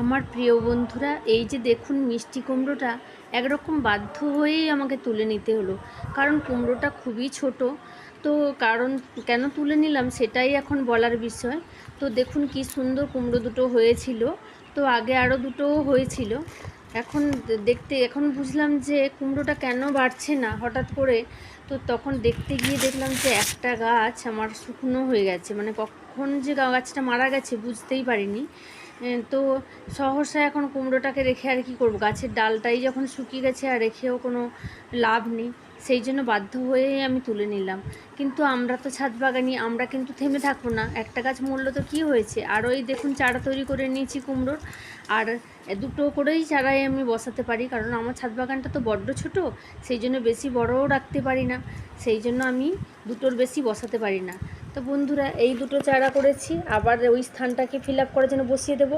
আমার প্রিয় বন্ধুরা, এই যে দেখুন মিষ্টি কুমড়োটা, একরকম বাধ্য হয়েই আমাকে তুলে নিতে হলো। কারণ কুমড়োটা খুবই ছোট, তো কারণ কেন তুলে নিলাম সেটাই এখন বলার বিষয়। তো দেখুন কি সুন্দর কুমড়ো দুটো হয়েছিল, তো আগে আরও দুটোও হয়েছিল। এখন দেখতে, এখন বুঝলাম যে কুমড়োটা কেন বাড়ছে না হঠাৎ করে। তো তখন দেখতে গিয়ে দেখলাম যে একটা গাছ আমার শুকনো হয়ে গেছে মানে কখন যে গাছটা মারা গেছে বুঝতেই পারিনি। তো সহসা এখন কুমড়োটাকে রেখে আর কি করব? গাছের ডালটাই যখন শুকিয়ে গেছে আর রেখেও কোনো লাভ নেই, সেই জন্য বাধ্য হয়েই আমি তুলে নিলাম। কিন্তু আমরা তো ছাদ বাগানি, আমরা কিন্তু থেমে থাকব না। একটা গাছ মূল্য তো কী হয়েছে? আর ওই দেখুন চারা তৈরি করে নিয়েছি কুমড়োর। আর দুটো করেই চারাই আমি বসাতে পারি, কারণ আমার ছাদ বাগানটা তো বড্ড ছোট, সেই জন্য বেশি বড়ও রাখতে পারি না। সেই জন্য আমি দুটোর বেশি বসাতে পারি না। তো বন্ধুরা, এই দুটো চারা করেছি। আবার ওই স্থানটাকে ফিল আপ করার জন্য বসিয়ে দেবো।